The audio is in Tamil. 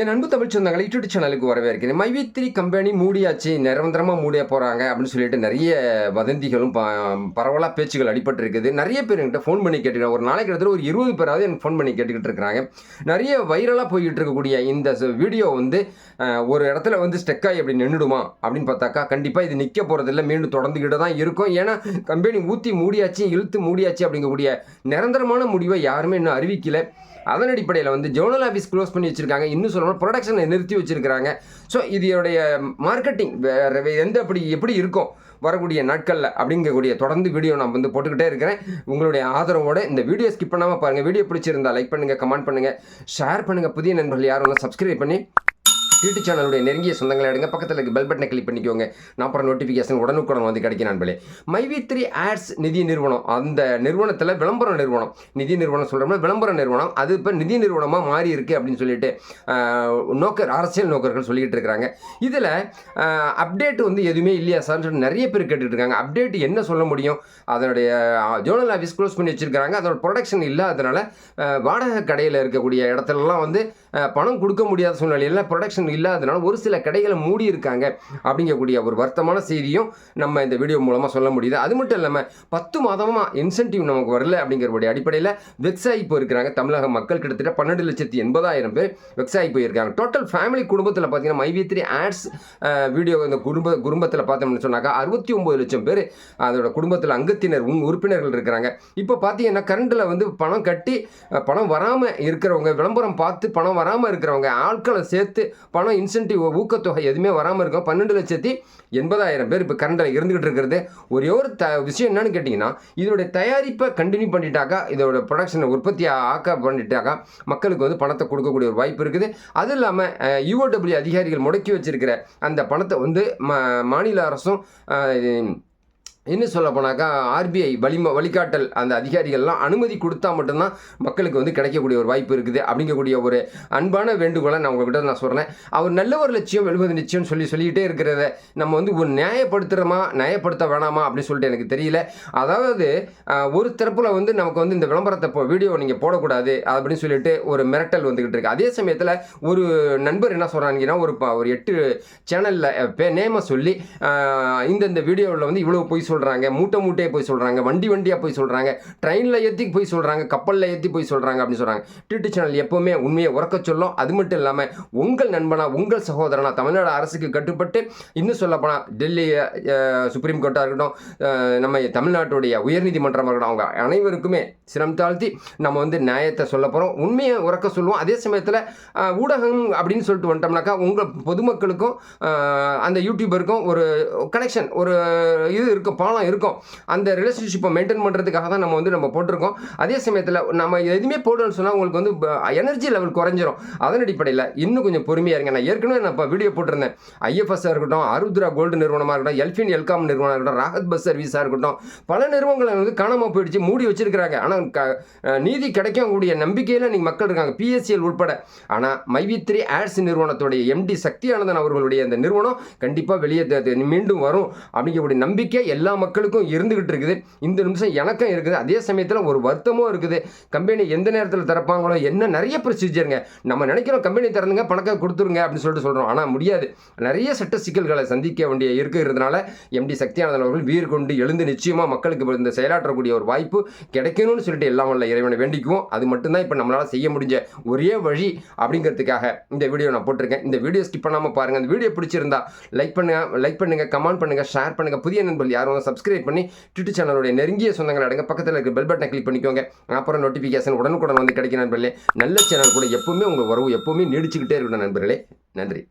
என் அன்பு தமிழ் சொந்தங்களை யூடியூப் சேனலுக்கு வரவேற்கிறேன். மைவி த்ரீ கம்பெனி மூடியாச்சு. நிரந்தரமாக மூடிய போகிறாங்க அப்படின்னு சொல்லிட்டு நிறைய வதந்திகளும் ப பரவலாக பேச்சுகள் அடிபட்டு இருக்குது நிறைய பேர் என்கிட்ட ஃபோன் பண்ணி கேட்டுக்கிறாங்க. ஒரு நாளைக்கு இடத்துல ஒரு இருபது பேராவது எனக்கு ஃபோன் பண்ணி கேட்டுக்கிட்டு இருக்கிறாங்க. நிறைய வைரலாக போய்கிட்டு இருக்கக்கூடிய இந்த வீடியோ வந்து ஒரு இடத்துல வந்து ஸ்டெக்காகி அப்படி நின்றுடுமா அப்படின்னு பார்த்தாக்கா கண்டிப்பாக இது நிற்க போகிறதில்ல மீண்டும் தொடர்ந்துக்கிட்டு தான் இருக்கும். ஏன்னா கம்பெனி ஊற்றி மூடியாச்சு இழுத்து மூடியாச்சு அப்படிங்கக்கூடிய நிரந்தரமான முடிவை யாருமே இன்னும் அறிவிக்கலை. அதன் அடிப்படையில் வந்து ஜோனல் ஆஃபீஸ் க்ளோஸ் பண்ணி வச்சுருக்காங்க. இன்னும் சொல்லணும் ப்ரொடக்ஷனை நிறுத்தி வச்சுருக்காங்க ஸோ இதோடைய மார்க்கெட்டிங் வேறு எந்த அப்படி எப்படி இருக்கும் வரக்கூடிய நாட்களில் அப்படிங்கக்கூடிய தொடர்ந்து வீடியோ நான் வந்து போட்டுக்கிட்டே இருக்கிறேன். உங்களுடைய ஆதரவோட இந்த வீடியோ ஸ்கிப் பண்ணாமல் பாருங்கள் வீடியோ பிடிச்சிருந்தா லைக் பண்ணுங்கள் கமெண்ட் பண்ணுங்கள் ஷேர் பண்ணுங்கள் புதிய நண்பர்கள் யாரும் சப்ஸ்கிரைப் பண்ணி யூடியூப் சேனலுடைய நெருங்கிய சொந்தங்களை எடுங்க. பக்கத்தில் இருக்க பெல் பட்டனை கிளிக் பண்ணிக்கோங்க. நான் அப்புறம் நோட்டிஃபிகேஷன் உடனுக்குடன் வந்து கிடைக்கும் நண்பர்களே. மைவி த்ரீ ஆட்ஸ் நிதி நிறுவனம். அந்த நிறுவனத்தில் விளம்பர நிறுவனம். நிதி நிறுவனம் சொல்கிறோம்னா விளம்பர நிறுவனம். அது இப்போ நிதி நிறுவனமாக மாறி இருக்கு அப்படின்னு சொல்லிட்டு நோக்கர் அரசியல் நோக்கர்கள் சொல்லிக்கிட்டு இருக்கிறாங்க இதில் அப்டேட் வந்து எதுவுமே இல்லையா சார்னு சொல்லி நிறைய பேர் கேட்டுட்டு இருக்காங்க. அப்டேட் என்ன சொல்ல முடியும்? அதனுடைய ஜோனல் ஆஃபீஸ் க்ளோஸ் பண்ணி வச்சிருக்காங்க அதோட ப்ரொடக்ஷன் இல்லாததுனால வாடகை கடையில் இருக்கக்கூடிய இடத்துலலாம் வந்து பணம் கொடுக்க முடியாத சூழ்நிலையில் ப்ரொடக்ஷன் இல்லாதனால ஒரு சில கடைகளை மூடி இருக்காங்க அப்படிங்கக்கூடிய ஒரு வருத்தமான செய்தியும் நம்ம இந்த வீடியோ மூலமாக சொல்ல முடியுது. அது மட்டும் இல்லாமல் பத்து மாதமாக இன்சென்டிவ் நமக்கு வரல அப்படிங்கிறபடி அடிப்படையில் வெக்ஸ் போயிருக்கிறாங்க தமிழக மக்கள். கிட்டத்தட்ட பன்னெண்டு லட்சத்தி எண்பதாயிரம் பேர் வெக்ஸ் போயிருக்காங்க. டோட்டல் ஃபேமிலி குடும்பத்தில் பார்த்தீங்கன்னா மைவி த்ரீ ஆட்ஸ் வீடியோ இந்த குடும்ப குடும்பத்தில் பார்த்தோம்னு சொன்னாக்கா அறுபத்தி ஒம்பது லட்சம் பேர் அதோட குடும்பத்தில் அங்கத்தினர் உங் உறுப்பினர்கள் இருக்கிறாங்க. இப்போ பார்த்தீங்கன்னா கரண்டில் வந்து பணம் கட்டி பணம் வராமல் இருக்கிறவங்க விளம்பரம் பார்த்து பணம் வராமல் இருக்கிறவங்க ஆட்களை சேர்த்து பணம் இன்சென்டிவ் ஊக்கத்தொகை எதுவுமே வராமல் இருக்கும். பன்னெண்டு லட்சத்தி எண்பதாயிரம் பேர் இப்போ கரண்டில் இருந்துகிட்டு இருக்கிறது. ஒரே ஒரு த விஷயம் என்னன்னு கேட்டிங்கன்னா இதோடைய தயாரிப்பை கண்டினியூ பண்ணிட்டாக்கா இதோட ப்ரொடக்ஷனை உற்பத்தி ஆக்க பண்ணிட்டாக்கா மக்களுக்கு வந்து பணத்தை கொடுக்கக்கூடிய ஒரு வாய்ப்பு இருக்குது. அது இல்லாமல் யூஓடபிள்யூ அதிகாரிகள் முடக்கி வச்சிருக்கிற அந்த பணத்தை வந்து ம மாநில அரசும் இன்னும் சொல்ல போனாக்கா ஆர்பிஐ வழிம வழிகாட்டல் அந்த அதிகாரிகள்லாம் அனுமதி கொடுத்தா மட்டும்தான் மக்களுக்கு வந்து கிடைக்கக்கூடிய ஒரு வாய்ப்பு இருக்குது. அப்படிங்கக்கூடிய ஒரு அன்பான வேண்டுகோளை நான் உங்கள்கிட்ட நான் சொல்கிறேன் அவர் நல்ல ஒரு லட்சியம் எழுபது நிச்சயம் சொல்லி சொல்லிக்கிட்டே இருக்கிறத நம்ம வந்து ஒரு நியாயப்படுத்துகிறோமா நியாயப்படுத்த வேணாமா அப்படின்னு சொல்லிட்டு எனக்கு தெரியல. அதாவது ஒரு தரப்பில் வந்து நமக்கு வந்து இந்த விளம்பரத்தை இப்போ வீடியோ நீங்கள் போடக்கூடாது அப்படின்னு சொல்லிட்டு ஒரு மிரட்டல் வந்துக்கிட்டு இருக்கு. அதே சமயத்தில் ஒரு நண்பர் என்ன சொல்கிறாங்கன்னா ஒரு ஒரு எட்டு சேனலில் பே நேமை சொல்லி இந்தந்த வீடியோவில் வந்து இவ்வளோ பொய் சொல்லி சொல்கிறாங்க மூட்டை மூட்டையை போய் சொல்கிறாங்க வண்டி வண்டியாக போய் சொல்கிறாங்க ட்ரெயினில் ஏற்றி போய் சொல்கிறாங்க கப்பலில் ஏற்றி போய் சொல்கிறாங்க அப்படின்னு சொல்கிறாங்க டிடி சேனல் எப்போவுமே உண்மையை உறக்க சொல்லும். அது மட்டும் இல்லாமல் உங்கள் நண்பனா உங்கள் சகோதரனா தமிழ்நாடு அரசுக்கு கட்டுப்பட்டு இன்னும் சொல்லப்போனால் டெல்லி சுப்ரீம் கோர்ட்டாக இருக்கட்டும் நம்ம தமிழ்நாட்டுடைய உயர்நீதிமன்றமாக இருக்கட்டும் அவங்க அனைவருக்குமே சிரம் தாழ்த்தி நம்ம வந்து நியாயத்தை சொல்ல போகிறோம் உண்மையை உறக்க சொல்லுவோம். அதே சமயத்தில் ஊடகம் அப்படின்னு சொல்லிட்டு வந்துட்டோம்னாக்கா உங்கள் பொதுமக்களுக்கும் அந்த யூடியூபருக்கும் ஒரு கனெக்ஷன் ஒரு இது இருக்கும். பாலம் இருக்கும். அந்த ரிலேஷன்ஷிப்பை மெயின்டைன் பண்ணுறதுக்காக தான் நம்ம வந்து நம்ம போட்டிருக்கோம். அதே சமயத்தில் நம்ம எதுவுமே போடணும்னு சொன்னால் உங்களுக்கு வந்து எனர்ஜி லெவல் குறைஞ்சிரும். அதன் அடிப்படையில் இன்னும் கொஞ்சம் பொறுமையாக இருங்க. நான் ஏற்கனவே நான் இப்போ வீடியோ போட்டிருந்தேன். ஐஎஃப்எஸ்ஸாக இருக்கட்டும் அருத்ரா கோல்டு நிறுவனமாக இருக்கட்டும் எல்ஃபின் எல்காம் நிறுவனமாக இருக்கட்டும் ராகத் பஸ் சர்வீஸாக இருக்கட்டும் பல நிறுவனங்கள் வந்து காணாமல் போயிடுச்சு மூடி வச்சிருக்கிறாங்க. ஆனால் க நீதி கிடைக்கக்கூடிய நம்பிக்கையில் நீங்கள் மக்கள் இருக்காங்க. பிஎஸ்சிஎல் உட்பட. ஆனால் மைவித்ரி ஆட்ஸ் நிறுவனத்துடைய எம்டி சக்தியானந்தன் அவர்களுடைய அந்த நிறுவனம் கண்டிப்பாக வெளியே மீண்டும் வரும். அப்படிங்கக்கூடிய நம்பிக்கை எல்லா எல்லா மக்களுக்கும் இருந்துகிட்டு இருக்குது. இந்த நிமிஷம் எனக்கும் இருக்குது. அதே சமயத்தில் ஒரு வருத்தமும் இருக்குது. கம்பெனி எந்த நேரத்தில் திறப்பாங்களோ என்ன நிறைய ப்ரொசீஜருங்க நம்ம நினைக்கிறோம் கம்பெனி திறந்துங்க பணத்தை கொடுத்துருங்க அப்படின்னு சொல்லிட்டு சொல்கிறோம் ஆனால் முடியாது. நிறைய சட்ட சிக்கல்களை சந்திக்க வேண்டிய இருக்கிறதுனால எம்டி சக்தியானந்தன் அவர்கள் வீர் கொண்டு எழுந்து நிச்சயமாக மக்களுக்கு இந்த செயலாற்றக்கூடிய ஒரு வாய்ப்பு கிடைக்கணும்னு சொல்லிட்டு எல்லாம் வல்ல இறைவனை வேண்டிக்குவோம். அது மட்டும்தான் இப்போ நம்மளால் செய்ய முடிஞ்ச ஒரே வழி அப்படிங்கிறதுக்காக இந்த வீடியோ நான் போட்டிருக்கேன். இந்த வீடியோ ஸ்கிப் பண்ணாமல் பாருங்கள் இந்த வீடியோ பிடிச்சிருந்தா லைக் பண்ணுங்கள் லைக் பண்ணுங்கள் கமெண்ட் பண்ணுங்கள் ஷேர் பண்ணுங்கள் புதிய நண்பர்கள் யாரும் சப்ஸ்கிரைப் பண்ணி ட்விட்டர் சேனலுடைய நெருங்கிய சொந்தங்கள் அடங்க பக்கத்தில் இருக்க பெல் பட்டனை கிளிக் பண்ணிக்கோங்க. அப்புறம் நோட்டிஃபிகேஷன் உடனுக்குடன் வந்து கிடைக்கும் நண்பர்களே. நல்ல சேனல் கூட எப்பவுமே உங்கள் உறவு எப்பவுமே நீடிச்சுக்கிட்டே இருக்கணும் நண்பர்களே. நன்றி.